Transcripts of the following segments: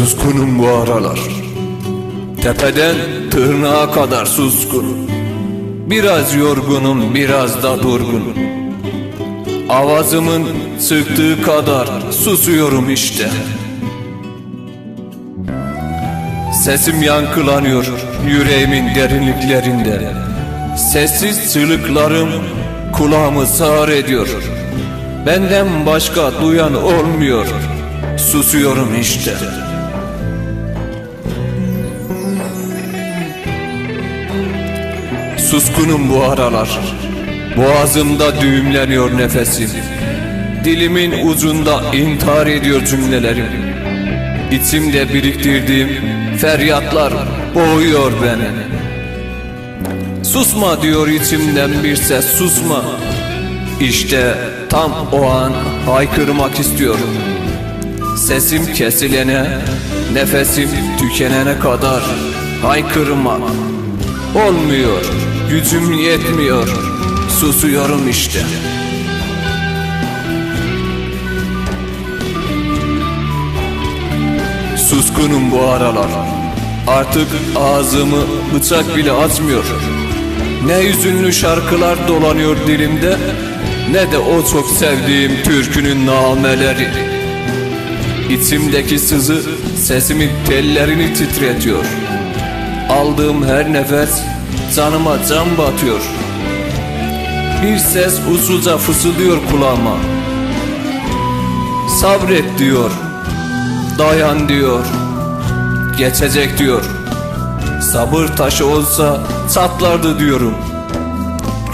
Suskunum bu aralar. Tepeden tırnağa kadar suskun Biraz yorgunum biraz da durgun Avazımın çıktığı kadar susuyorum işte. Sesim yankılanıyor yüreğimin derinliklerinde. Sessiz çığlıklarım kulağımı sağır ediyor. Benden başka duyan olmuyor. Susuyorum işte Suskunum bu aralar. Boğazımda düğümleniyor nefesim. Dilimin ucunda intihar ediyor cümlelerim. İçimde biriktirdiğim feryatlar boğuyor beni. Susma diyor içimden bir ses susma. İşte tam o an haykırmak istiyorum. Sesim kesilene, nefesim tükenene kadar haykırmak Olmuyor, gücüm yetmiyor, susuyorum işte. Suskunum bu aralar. Artık ağzımı bıçak bile açmıyor. Ne hüzünlü şarkılar dolanıyor dilimde Ne de o çok sevdiğim türkünün nameleri. İçimdeki sızı sesimin tellerini titretiyor. Aldığım her nefes canıma can batıyor. Bir ses usulca fısıldıyor kulağıma. Sabret diyor Dayan diyor Geçecek diyor. Sabır taşı olsa çatlardı diyorum.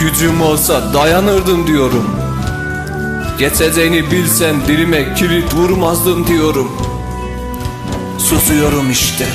Gücüm olsa dayanırdım diyorum. Geçeceğini bilsen dilime kilit vurmazdım diyorum. Susuyorum işte